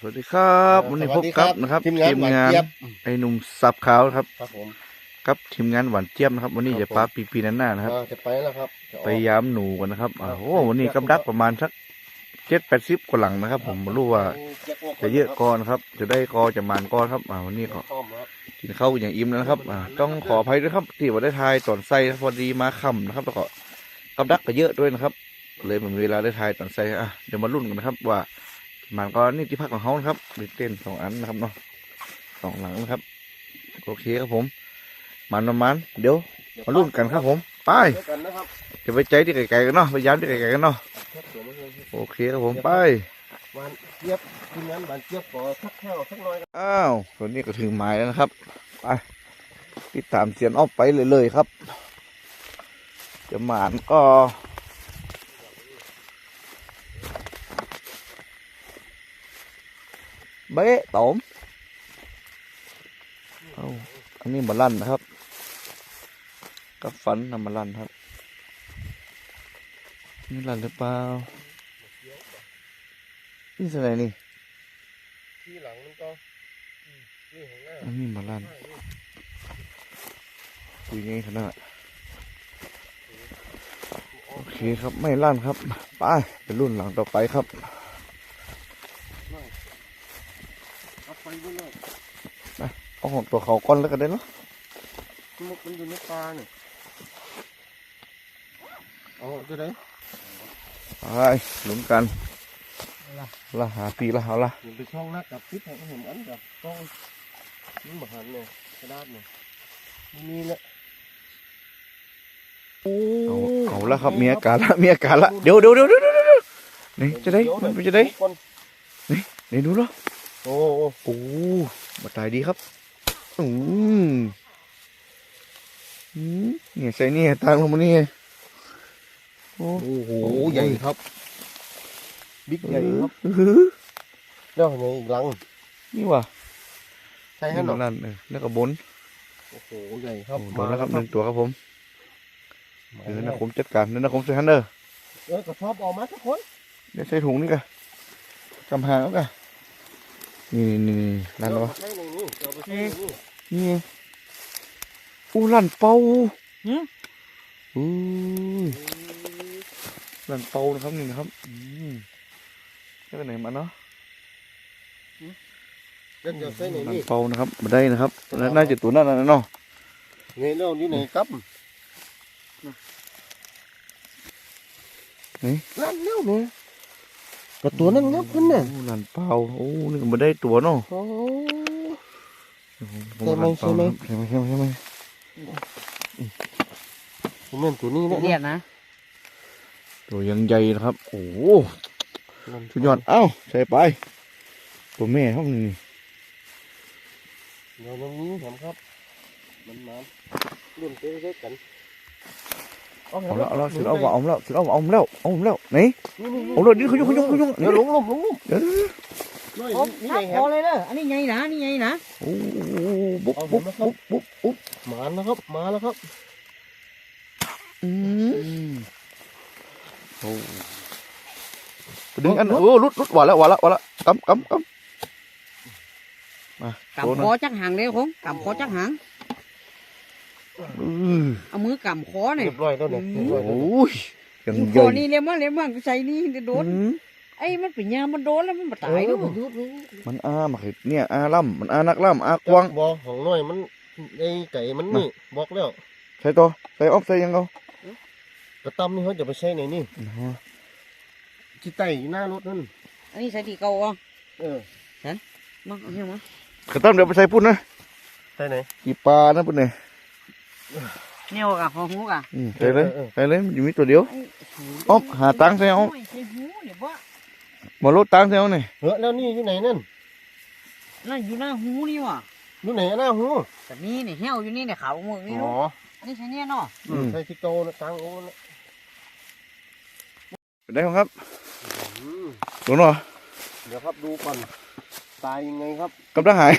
สวัสดีครับวันนี้พบกับนะครับทีมงานหวานเจี๊ยบไอ้หนุ่มสับขาวครับครับผมกับทีมงานหวานเจี๊ยบนะครับ วันนี้ครับจะปลาปีปีนันหน้านะครับอ่าจะไปแล้วครับจะออกไปยามหนูกันนะครับอ่าครับโอ้วันนี้กำดักประมาณสักเจ็ดแปดสิบกว่าหลังนะครับ ผมไม่รู้ว่าจะเยอะก้อนครับ จะได้กอจะมานก้อนครับอ่าวันนี้ก็พร้อมครับกินข้าวอย่างอิ่มแล้วนะครับอ่าต้องขออภัยด้วยครับที่ว่าได้ทายตอนไส้พอดีมาค่ำนะครับแล้วก็กำดักก็เยอะด้วยนะครับ เลยไมมีเวลาได้ทายตอนไส้อะเดี๋ยวมาลุ้นกันนะครับว่า มันก็นี่ที่พักของเขานะครับมีเต้นสองอันนะครับเนาะสองหลังนะครับ โอเคครับผม มันประมาณเดี๋ยวมาลุ้นกันครับผมไปเจอกันนะครับจะไปใจที่ไกลๆกันเนาะไปย้ำที่ไกลๆกันเนาะครับเดี๋ยวมาเจอกันโอเคครับผมไปหวานเจี๊ยบทีมงานหวานเจี๊ยบขอสักแค่วสักหน่อยครับอ้าวตอนนี้ก็ถึงหมายแล้วนะครับไปติดตามเสียนออกไปเลยเลยๆครับ จะหมานก็ เบ๊ะตอมเอาอันนี้มาลั่นนะครับ กับฟันนำมาลั่นครับ นี่ลั่นหรือเปล่า นี่อะไรนี่ที่หลังมันก็นี่ของหน้าอันนี้มาลั่นคุยไงขนาดโอเคครับไม่ลั่นครับ ไปไปรุ่นหลังต่อไปครับ เอาไปด้วยเลยเอาของตัวเขาก้อนแล้วกันได้เนาะมุกมันอยู่ในปลาเนี่ยเอาจะได้ไปลุ้นกันละหาปีละเอาละอย่าไปช่องนักกับพิษให้เห็นอันกับกล้องนี่มาหันเนี่ยกระดาษเนี่ยนี่แหละเอาเอาละครับมีอาการละมีอาการละเดี๋ยวเดี๋ยวเดี๋ยวเดี๋ยวเดี๋ยวเดี๋ยวนี่จะได้มันเป็นจะได้นี่ดูเนาะ โอ้โหโอ้มาตายดีครับอืมอืมเนี่ยใส่เนี่ยตางลงมานี่โอ้โอ้โหใหญ่ครับ บิ๊กใหญ่ครับอื้อหือแล้วในอีกหลัง นี่ว่ะใช่ฮะนี่เนาะนั่นเออแล้วก็บนโอ้โหใหญ่ครับโดนแล้วครับหนึ่งตัวครับผมมาเดี๋ยวแล้นะวผมจัดการเดี๋ยวนะผมใส่ฮันเดอร์เออกระสอบออกมาทุกคนเดี๋ยวใส่ถุงนี่กันกำหางแล้วกัน นี่นี่นี่นั่นวะใช่ในนี่เอาไปใส่ในนี่นี่ไงอู้ลั่นเป่าหืมอู้ลั่นเป่านะครับนี่นะครับอืมแล้วก็ไหนมาเนาะเดี๋ยวเดี๋ยวใส่ในลั่นนี่เป่านะครับมาได้นะครับแล้วน่าจะตัวนั่นน่ะเนาะในแล้วนี่ไหนครับนี่นั่นแล้วเนี่ย กระตัวนั่นงับขึ้นน่ะอู้ลั่นเป่าโอ้นี่ก็มาได้ตัวเนาะโอ้ผมใช่ไหมลั่นเป่าใช่ไหมนะครับใช่ไหมใช่ไหมใช่ไหมผมเล่นตัวนี้นะเรียกนะตัวยังใหญ่นะครับ โอ้โหสุดยอดเอ้าใส่ไป ตัวแม่ห้องนี่เดี๋ยวตรงนี้ผมครับ มันน้ำรุ่นเจ๊ๆกัน เอาละเอาละสุดเอาว่าเอาแล้วสุดเอาว่าเอาแล้วเอาแล้วไหนนี่นี่เอาเลยนี่เขายุ่งเขายุ่งเขายุ่งเดี๋ยวลงลงลงลงเดี๋ยวน้อยโอ้นี่ทัไงบคพรัอบเลยเด้ออันนี้ไงนะนี่ไงนะโอ้บุ๊บบุ๊บบุ๊บบุ๊บบุ๊บมาแล้วครับมาแล้วครับอืมโอ้ดึงอันโอ้ลุดลุดหวานแล้วหวานแล้วหวานแล้วกำกำกำมากำคอจักหางเลยคงกำคอจักหางอือ เอามือกำคอเนี่ยเรียบร้อยแล้วเนี่ยเรียบร้อยแล้วโอ้ยยังคใหญ่อนี่เลี้ยงว่าเลี้ยงว่าใส่นี่เดี๋ยวโดนอืมไอ้มันเป็นยามันโดนแล้วมันมาตายด้วยเออยุดนี่มันอามาเห็ดเนี่ยอาล่ำมันอานักล่ำอากวาง บอของน้อยมันไอ้ไก่มันนี่บอกแล้ว ใส่ตัวใส่ออฟใส่ยังเอากระตำนี่เขาจะไปใช้ในนี่อ๋อที่ใต้หน้ารถนั่นอันนี้ใส่ที่เก่าอะเออมาเอาเหี้ยมากระตั้มเดี๋ยวไปใส่พุ่นนะใช่ไหนกี่ปลานะพุ่นเนี่ย เนี่ยกะของหูกะอืมใส่เลยใส่เลยมันอยู่มีตัวเดียวไอ้หูอ๊อบหาตังค์ใส่เอาใส่หูเดี๋ยวว่ามาลดตังค์ใส่เอาเนี่ยเฮ้ยแล้วนี่อยู่ไหนนั่นนั่นอยู่หน้าหูนี่ว่ะอยู่ไหนหน้าหูแต่นี่เนี่ยเหี้ยวอยู่นี่เนี่ยขาวหมดนี่อ๋ออันนี้ใช่เนี่ยเนาะอืมใช่ที่โตนะตังโอ้นะได้ครับครับอืมโดนเหรอเดี๋ยวครับดูก่อนตายยังไงครับกับทหาย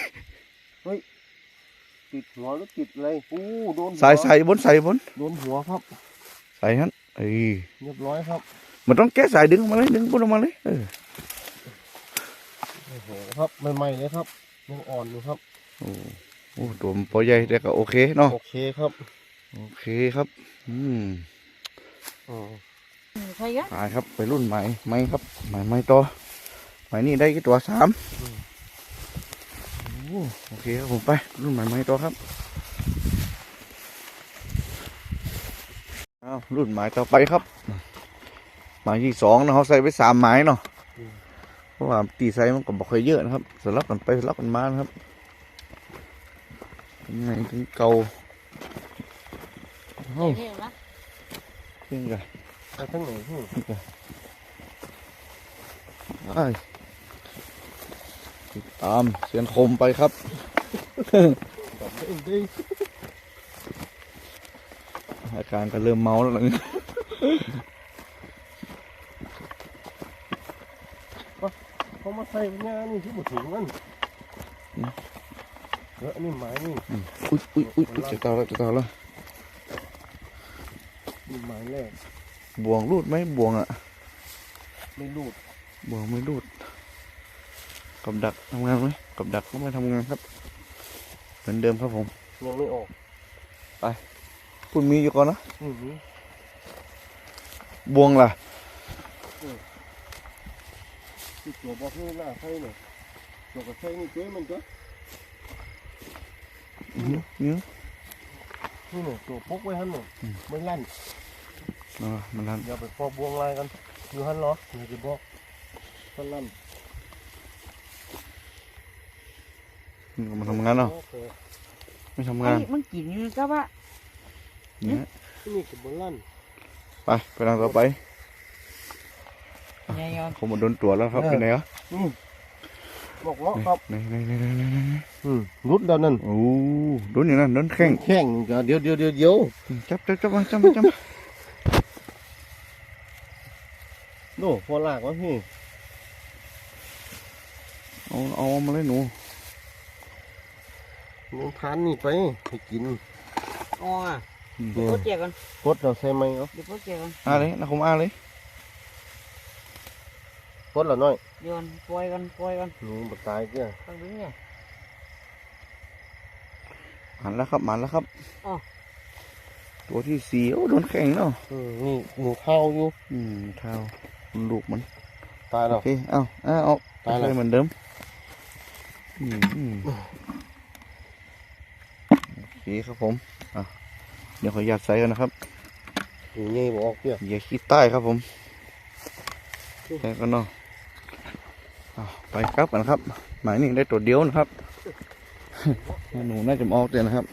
ติดหัวหรือติดอะไรอู้โดนหัวใส่ใส่บนใส่บนโดนหัวครับ ใส่ฮันเอ้ยเรียบร้อยครับ มันต้องแก้สายดึงออกมาเลยดึงบนออกมาเลยเออโอ้โหครับใหม่ๆเลยครับยังอ่อนอยู่ครับโอ้โอ้ตัวมันพอใหญ่แต่ก็โอเคเนาะโอเคครับโอเคครับ อืมอ๋อใช่กันตายครับไปรุ่นใหม่ไหมครับใหม่ไหม่ต่อใหม่นี่ได้กี่ตัวสามโอ้ โอเคครับผมไปรุ่นใหม่ไหม่ต่อครับเอารุ่นใหม่ต่อไปครับ หมายที่สองนะเขาใส่ไปสามไม้เนาะเพราะว่าตีไซส์มันก็บอกค่อยเยอะนะครับสลับกันไปสลับกันมานะครับยังไงถึงเก่าเฮ้าเนี่ยนะขึ้นกันไปทั้งไหนพี่ไอ้ ติดตามเสียนคมไปครับแบบเด้งเด้งอาการก็เริ่มเมาแล้วนะเขามาใส่เป็นยังนี่ที่บุถุงนั่นเอออันนี้ไม้นี่อุ้ยอุ้ยอุ้ยอุ๊ยจะตายแล้วจะตายแล้วนี่ไม้แรกบวงรูดไหมบวงอะ ไม่รูดบวงไม่รูด กับดักทำงานไหมกับดักก็ไม่ทำงานครับ เหมือนเดิมครับผมยังไม่ออกคุณมีอยู่ก่อนนะอือหือบวงล่ะที่ตัวบอกให้หน้าใส่เนี่ยตัวกับใส่นี่เจ๊มันก็อื้อหือนี่นี่เนี่ยตัวพกไว้หันเนี่ยไม่ลั่นอ่ามันรันอย่าไปพอบวงลายกันอยู่หันเหรอเดี๋ยวจะบอกถ้าลั่น มันทำงานเนาะโอเคไม่ทำไอ้งานมันกินอยู่กับว่าเนี่ยนี่คือบนลั่นไปไปทางต่อไปไงยอนผมหมดโดนตัวแล้วครับเป็นไงอะนี่บอกเงาะครับไหนไหนไหนไหนไหนไหนอืมรุดแล้วนั่นโอ้โดนอย่างนั้นโดนแข้งแข้งก็เดี๋ยวเดี๋ยวเดี๋ยวเดี๋ยวจับจับจับมาจับมาจับมาโน่พอลากวะพี่เอาเอามาเลยหนู มันทานนี่ไปให้กินอ๋ออืมเดี๋ยวพ่อเจ๊กันกดเราใส่ไหมเอาเดี๋ยวพ่อเจ๊กันอ่าเลยนะผมอ่าเลยกดเราหน่อยโยนปล่อยกันปล่อยกันหนูบักตายเจ้าตั้งดึงเนี่ยหันแล้วครับหันแล้วครับอ๋อตัวที่สี่โอ้โดนแข่งเนาะอืมนี่หนูเข้าอยู่อืมเท้าลูกมัน ตายโอแล้วเคเอาเอาเอาตายแล้วใส่เหมือนเดิมอืมอืมโอ เคครับผมอะเดี๋ยวขออนุญาตใส่กันนะครับหนูใหญ่บอกเจ้าอย่าขี้ใต้ครับผมใส่กันเนาะอะไปครับกันครับ หมายนี่ได้ตัวเดียวนะครับหนูน่าจะมาออกเตียนะครับ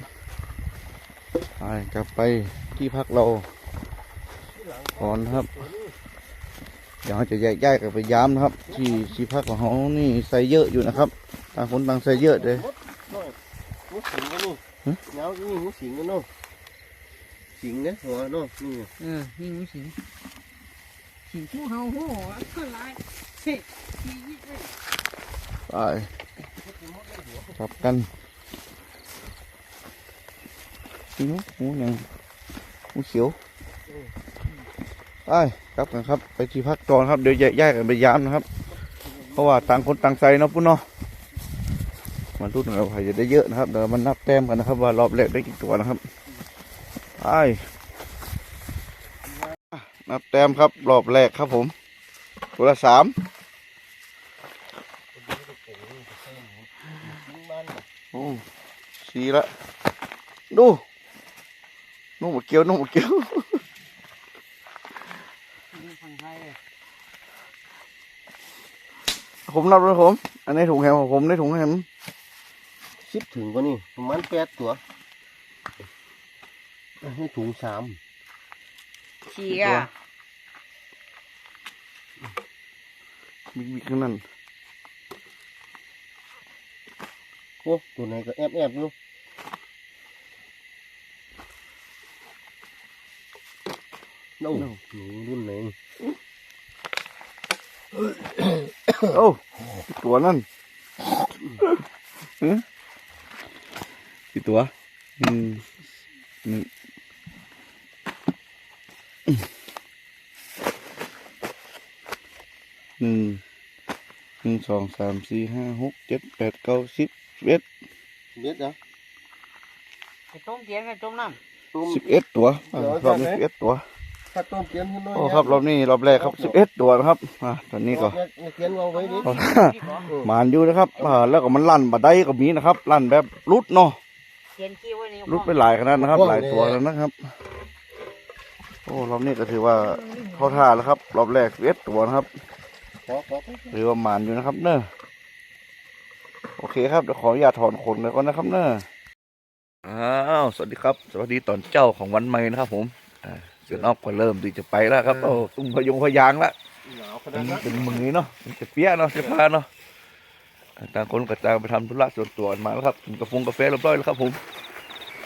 ไปกลับไปที่พักเราก่อนนะครับเดี๋ยวเราจะแยกย้ายกันไปย้ำนะครับ ที่ที่พักของเขานี่ใส่เยอะอยู่นะครับต่างคนต่างใส่เยอะเลยหน่อยหนูสิ งกันนี่หึเงาอีนี่หนูสิงกันเนาะสิงเนี่ยหัวเนาะนี่เออนี่มันสิงสิงคู่เฮาหัวก็หลายเฮ้ยสิงนี่เว้ยไปกลับกันนี่หนูหมูยังหมูเขียวไปกลับกันครับ ไปที่พักก่อนครับเดี๋ยวแยกย้ายกันไปย้ำนะครับ เพราะว่าต่างคนต่างใส่เนาะปุ๊นเนาะ มันรุ่นเราใครจะได้เยอะนะครับเดี๋ยวมันนับแต้มกันนะครับ ว่ารอบแรกได้กี่ตัวนะครับไปนับแต้มครับ รอบแรกครับผมตัวละสามโอ้สีละ ดูนุ่มเกียวนุ่มเกียวผมนับแล้วผม อันนี้ถุงแฮมของผมในถุงแฮม คิดถึงก็นี่ประมาณแปดตัวให้ถุงสามเชียร์มีมีข้างนั้นโอ้ตัวไหนก็แอบแอบอยู่โน่หนูรุ่นไหนโอ้ตัวนั่นฮะ กี่ตัวหนึ่งหนึ่งหนึ่งหนึ่งสองสามสี่ห้าหกเจ็ดแปดเก้าสิบสิบเอ็ดเบ็ดเหรอไปต้มเกี๊ยวไปต้มน้ต้ม สิบเอ็ดตัวอ่ารอบนี้สิบเอ็ดตัวถ้าต้มเกียนขึ้นหน้อยโอ้ครับรอบนี้รอบแรกครับสิบเอ็ดตัวนะครับอ่าตอนนี้ก็เนี่ยเกียนเอาไว้ดิ เอาำที่ขอ Ừ. หมานอยู่นะครับอ่าแล้วก็มันลั่นบัดได้ก็มีนะครับ ลั่นแบบรุดเนาะ เกี๊ยวขี้ไว้นี่รุดไปหลายขนาดนะครับ หลายตัวแล้วนะครับ โอ้รอบนี้ก็ถือว่าเข้าท่าแล้วครับ รอบแรกสิบเอ็ดตัวนะครับขอขอหรือว่าหมานอยู่นะครับ เนอะโอเคครับเดี๋ยวขออนุญาตถอนขนเลยก่อนนะครับ เนอะอ้าวสวัสดีครับ สวัสดีตอนเจ้าของวันใหม่นะครับ ผมอ่าเสือนอกก็เริ่มที่จะไปแล้วครับโอ้ตุ้งพยงพยางละหนาวขเป็นาดนนั้นเป็นมือเนาะเป็นจะเปียเนาะเสื้อผ้าเนาะ ต่างคนก็ต่างไปทำธุระส่วนตัวกันมาแล้วครับกินกาแฟกาแฟเรียบร้อยแล้วครับผม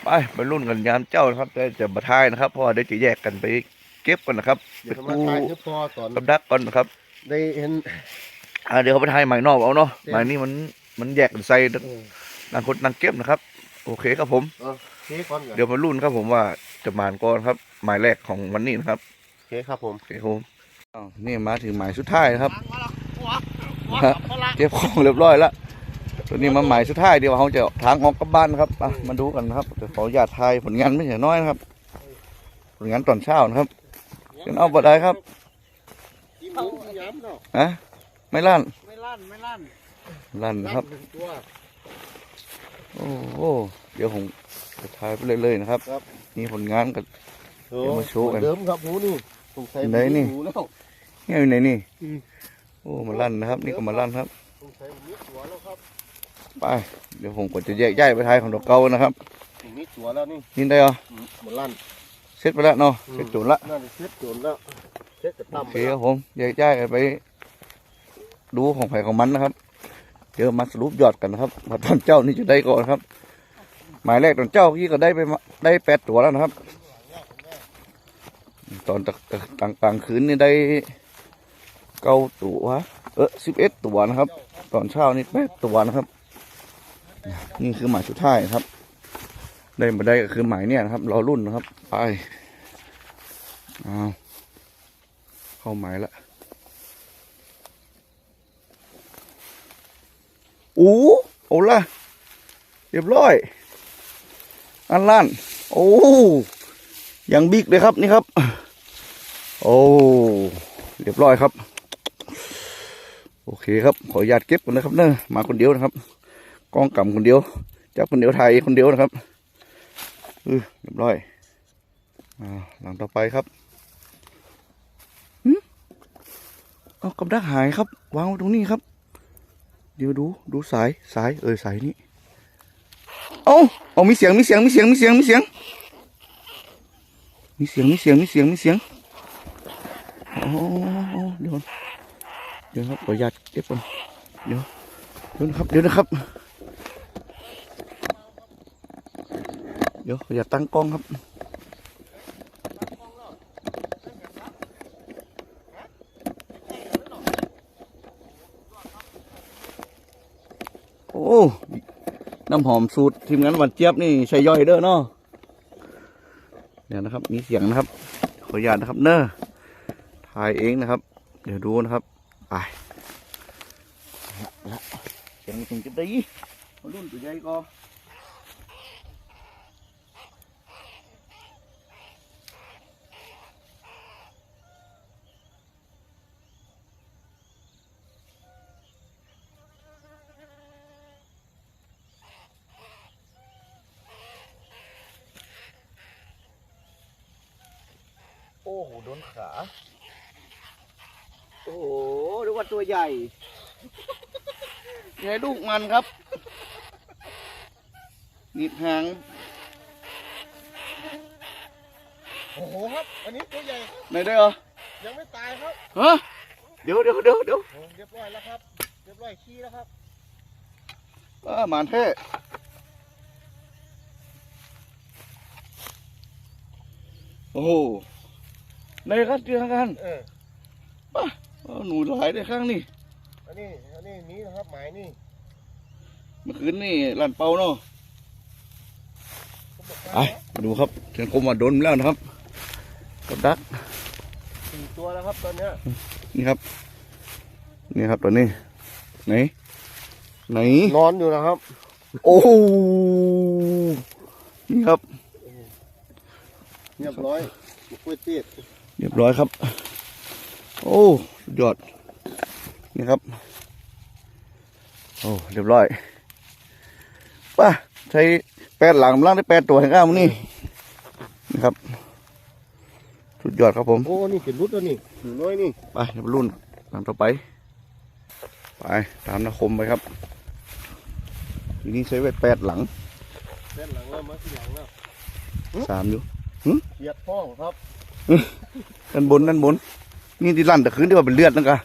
ไปไปรุ่นกันยามเจ้านะครับแต่จะมาทายนะครับเพราะว่าเดี๋ยวจะแยกกันไปเก็บกันนะครับเดี๋ยวมาทายให้พอตอนกับดักก่อนนะครับ ได้เห็นอ่าเดี๋ยวเขาไปทายใหม่นอกเอาเนาะเดี๋ยวใหม่นี่มันมันแยกกันใส่เออต่างคนต่างเก็บนะครับ โอเคครับผมเอาเคก่อนก่อนเดี๋ยวมารุ่นครับผมว่าจะมานก่อนครับ หมายแรกของวันนี้นะครับเคครับผมโอเคครับผมอ้าวนี่มาถึงหมายสุดท้ายนะครับ มาละหัวหัวฮะพลังเก็บของเรียบร้อยแล้วตัวนี้มาหมายสุดท้ายเดี๋ยวเขาจะทางออกกลับบ้านนะครับอะมาดูกันนะครับจะขออนุญาตทายผลงานไม่ใช่น้อยนะครับ ผลงานตอนเช้านะครับเดี๋ยวเอาบ่ได้ครับยิ้มหมูยิ้มย้ำเนาะอะไม่ลั่นไม่ลั่นไม่ลั่นลั่นนะครับหนึ่งตัวโอ้โหเดี๋ยวผมจะทายไปเรื่อยๆนะครับครับนี่ผลงานกับเดี๋ยวมาโชว์กันเดิมครับหมูนี่สงสัยไหนนี่หมูแล้วเนี่ยอยู่ไหนนี่อืม โอ้มาลั่นนะครับ นี่ก็มาลั่นครับสงสัยมีตัวแล้วครับไปเดี๋ยวผมก็จะแยกย้ายไปทายของดอกเก่านะครับมีตัวแล้วนี่นี่ได้เหรออืมหมดลั่นเสร็จไปแล้วเนาะเสร็จจุดละน่าจะเซ็ตโจนแล้วเซ็ตจะโอต่ำเคครับผมแยกย้ายกันไป ดูของไผ่ของมันนะครับเดี๋ยวมาสรุปยอดกันนะครับว่าตอนเจ้านี่จะได้ก่อนครับ หมายแรกตอนเจ้าที่ก็ได้ไปมาได้แปดตัวแล้วนะครับ ตอนกลางกลางคืนนี่ได้ เก้าตัว เออสิบเอ็ดตัวนะครับ ตอนเช้านี่แปดตัวนะครับ นี่คือหมายสุดท้ายครับ ได้มาได้ก็คือหมายเนี่ยนะครับรอรุ่นนะครับ ไปเอาเข้าหมายละโอ้โอ้ละเรียบร้อย อันล้านโอ้ยังบิ๊กเลยครับนี่ครับ โอ้ เรียบร้อยครับ โอเคครับ ขออนุญาตเก็บก่อนนะครับเนอะมาคนเดียวนะครับกล้องกำคนเดียว จับคนเดียวถ่ายคนเดียวนะครับเออเรียบร้อยอ่าหลังต่อไปครับหึเอากับดักหายครับ วางไว้ตรงนี้ครับ เดี๋ยวดูดูสายสายเออสายนี้เอาเอามีเสียงมีเสียงมีเสียงมีเสียงมีเสียงมีเสียงมีเสียงมีเสียงมีเสียงโอ้เดี๋ยว เดี๋ยวครับขออนุญาตเก็บก่อนเดี๋ยวเดี๋ยวนะครับ เดี๋ยวนะครับ เดี๋ยวอย่าตั้งกล้องครับโอ้น้ำหอมสูตรทีมงานหวันเจี๊ยบนี่ใช้ย่อยเด้อเนาะเดี๋ยวนะครับ มีเสียงนะครับ ขออนุญาตนะครับ เนอะถ่ายเองนะครับ เดี๋ยวดูนะครับ ไปละเสียงมันถึงจะดีมารุ่นตัวใหญ่ก็ โอ้โหโดนขา โอ้โหดูว่าตัวใหญ่ ใหญ่ลูก มันครับหนีบหาง โอ้โหครับ อันนี้ตัวใหญ่ ไหนได้เหรอ ยังไม่ตายครับ ฮะ เดี๋ยวเดี๋ยวเดี๋ยวเดี๋ยวโอ้เรียบร้อยแล้วครับ เรียบร้อยขี้แล้วครับอ่าหมานเท่โอ้โห ในครับเจอกันเออเออหนูหลายได้ข้างนี่ อันนี้ อันนี้นี้นะครับ หมายนี่ เมื่อคืนนี่ลันเปาเนาะผมบอกไปว่ามาดูครับเชียงคมมาโดนแล้วนะครับกับดักสี่ตัวแล้วครับตอนเนี้ยนี่ครับ นี่ครับตัวนี้ ไหน ไหน นอนอยู่นะครับ โอ้โหนี่ครับ เรียบร้อยกล้วยเตี้ยเรียบร้อยครับ โอ้สุดยอด นี่ครับ โอ้ เรียบร้อย ป่ะใช้แปดหลังล่างได้แปดตัวเห็นก้ามนี่นะครับ สุดยอดครับผมโอ้นี่เป็นรุดแล้วนี่หนูน้อยนี่ไปเดี๋ยวรุ่นตามต่อไป ไปตามนาคมไปครับทีนี้ใช้ไว้แปดหลังแด้านหลังแล้วมาที่หลังแล้วสามอยู่เหยียดห้องครับด้านบนด้านบน นี่ที่ลั่นแต่คืนที่ว่าเป็นเลือดนั่นกะ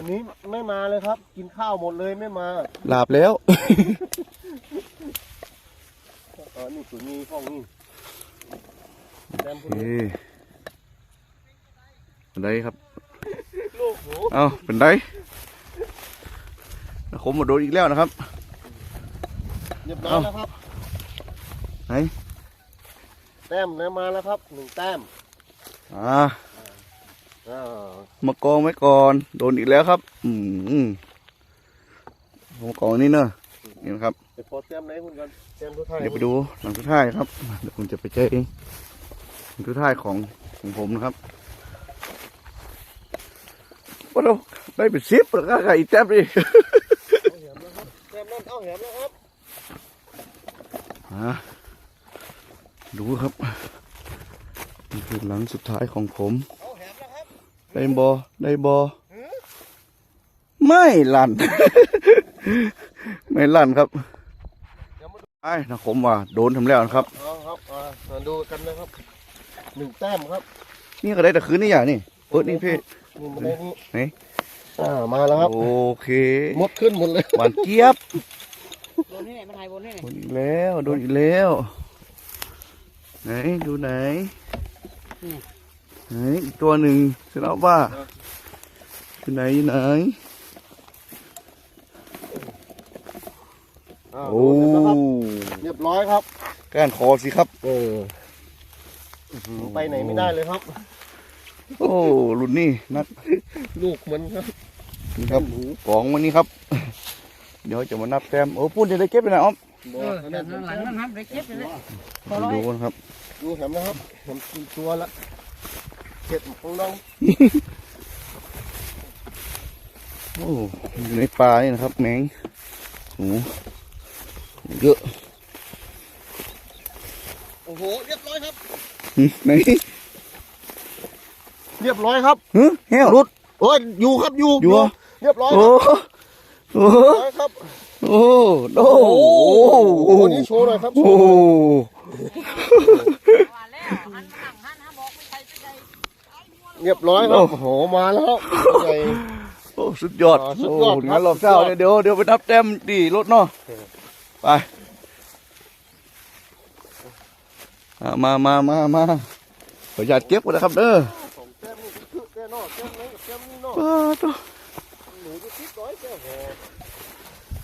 อันนี้ไม่มาเลยครับ กินข้าวหมดเลยไม่มาลาบแล้วอ๋อนี่ถึงมีห้องนี่แต้มพวกเฮ้นี้เป็นไรครับ ลูกโหเอาเป็นไรนาคมมาโดนอีกแล้วนะครับ เรียบร้อยแล้วครับ ไหน แต้มเนี่ยมาแล้วครับหนึ่งแต้ม อ่าอ่า มากองไว้ก่อน โดนอีกแล้วครับ อืมมากองนี่เนอะนี่นะครับไปพอแต้มไหนคุณกันแต้มทุกท่านเดี๋ยวไปดูหลังสุดท้ายครับเดี๋ยวผมจะไปเจอเองหลังสุดท้ายของของผมนะครับว่าเราได้เป็นซิปแล้วก็ไก่แจ๊บดิเอาแหมแล้วครับแต้มนั่นเอาแหมแล้วครับอ่าดูครับนี่คือหลังสุดท้ายของผม ได้บอได้บอไม่ลั่น ไม่ลั่นครับเดี๋ยวมาดูไอ้นะผมว่าโดนทำแล้วนะครับเอาครับอ่ามาดูกันนะครับหนึ่งแต้มครับนี่ก็ได้แต่คืนนี่อย่างนี่เปิดนี่พี่นี่มาได้นี่ไหนอ่ามาแล้วครับโอเคมดขึ้นหมดเลยหวานเจี๊ยบบนนี่ไหนมาถ่ายบนนี่ไหนโดนอีกแล้วโดนอีกแล้ว ไหนดูไหน ไหนอีกตัวหนึ่งเสร็จแล้วว่าอยู่ไหนอยู่ไหนอ่าโอ้ดูกันนะครับเรียบร้อยครับ ก้านคอสิครับ เออไปไหนไม่ได้เลยครับ โอ้รุ่นนี้นักลูกมันครับนี่ครับกองวันนี้ครับ เดี๋ยวจะมานับแต้มโอ้พูดจะได้เก็บไปไหนอ้อมเออแต่ข้างหลังนั่นครับได้เก็บไปเลยพอร้อยดูนะครับดูแหมนะครับแหมกินตัวละ เจ็ดของน้องโอ้อยู่ในป่านี่นะครับ แมงโอ้เยอะ โอ้โห เรียบร้อยครับหึไหนเรียบร้อยครับฮึแห้วรุดโอ้ยอยู่ครับอยู่อยู่เหรอเรียบร้อยโอ้ครับโอ้เรียบร้อยครับโอ้โอ้โอ้โหนี่โชว์หน่อยครับโอ้ ว่าแล้วหันมาหันหันหาบอกไม่ใช่ไม่ใช่ เรียบร้อยครับโอ้โหมาแล้วใหญ่ โอ้สุดยอดอ๋อสุดโอ้ยอดครับงั้นรอบเช้าสุดยอดเนี่ยเดี๋ยวเดี๋ยวไปนับแต้มดีรถเนาะไปอะมามามามาขออนุญาตเก็บก่อนนะครับเด้อสองแต้มนี่คือแต้มนอกแต้มไหนกับแต้มนี่นอกป้าตัวหนูจะคิดร้อยแต้มโอ้โห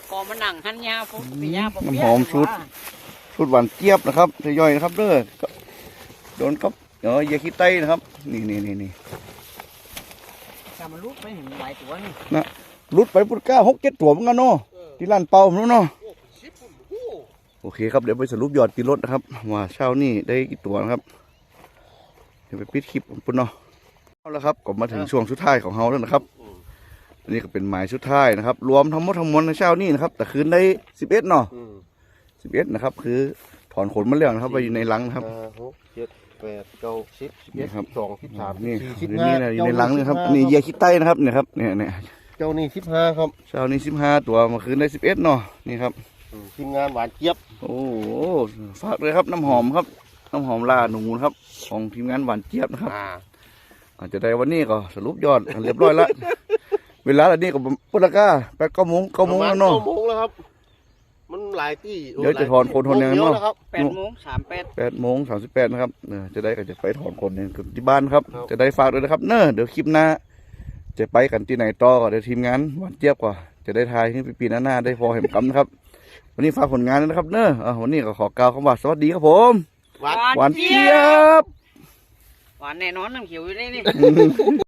พอมันหนังหันยาปุ๊บปียาปุ๊บน้ำหอมชุด ชุดหวานเจี๊ยบนะครับทยอยนะครับเด้อก็โดนครับ เดี๋ยวอย่าคิดไต้นะครับ นี่นี่นี่นี่แต่มันลุกไปเห็นหลายตัวนี่รุดไปพุทธเก้าหกเจ็ดตัวเหมือนกันเนาะที่ร้านเป่าผมเนาะโอ้โหชิปโอ้โหโอเคครับเดี๋ยวไปสรุปยอดตีรถนะครับว่าเช้านี่ได้กี่ตัวนะครับเดี๋ยวไปปิดคลิปผมปุ่นเนาะเอาละครับก็มาถึงช่วงสุดท้ายของเฮาแล้วนะครับอันนี้ก็เป็นหมายสุดท้ายนะครับ รวมทั้งหมดทั้งมวลในเช้านี้นะครับ แต่คืนได้สิบเอ็ดเนาะอืมสิบเอ็ดนะครับ คือถอนขนมาแล้วนะครับไปอยู่ในลังนะครับห้าหกเจ็ด แปดเก้าสิบสิบเอ็ดนี่ครับสิบสองสิบสามนี่สี่อสิบยู่ห้านี่นะอยู่ในลังนี่ครับนี่เหยียคิดไต้นะครับเนี่ยครับเนี่ยเนี่ยเจ้านี่สิบห้าครับเช้านี้สิบห้าตัวเมื่อคืนได้สิบเอ็ดเนาะนี่ครับ อืมทีมงานหวานเจี๊ยบโอ้โหฝากเลยครับน้ำหอมครับ น้ำหอมลาหนูนะครับ ของทีมงานหวานเจี๊ยบนะครับ อ่าอาจจะได้วันนี้ก็สรุปยอดเรียบร้อยแล้วเวลาอันนี้ก็ปุตะก้าแปดเก้าโมงเก้าโมงประแล้วณเนาะเก้าโมงแล้วครับ มันหลายที่เดี๋ยวจะถอนคนคนหนึ่งเดียวเนาะแล้วครับแปดโมงสามแปดแปดโมงสามสิบแปดนะครับเออจะได้ก็จะไปถอนคนเนี่ยกับที่บ้านครับครับ จะได้ฝากด้วยนะครับ เนอะเดี๋ยวคลิปหน้า จะไปกันที่ไหนต่อก็เดี๋ยวทีมงานหวานเจี๊ยบกว่า จะได้ทายให้ปีหน้าหน้าได้พอเห็นกำนะครับ วันนี้ฝากผลงานด้วยนะครับ เนอะอะวันนี้ก็ขอกล่าวคำว่าสวัสดีครับผมหวานหวานเจี๊ยบหวานแน่นอนน้ำเขียวอยู่นี่นี่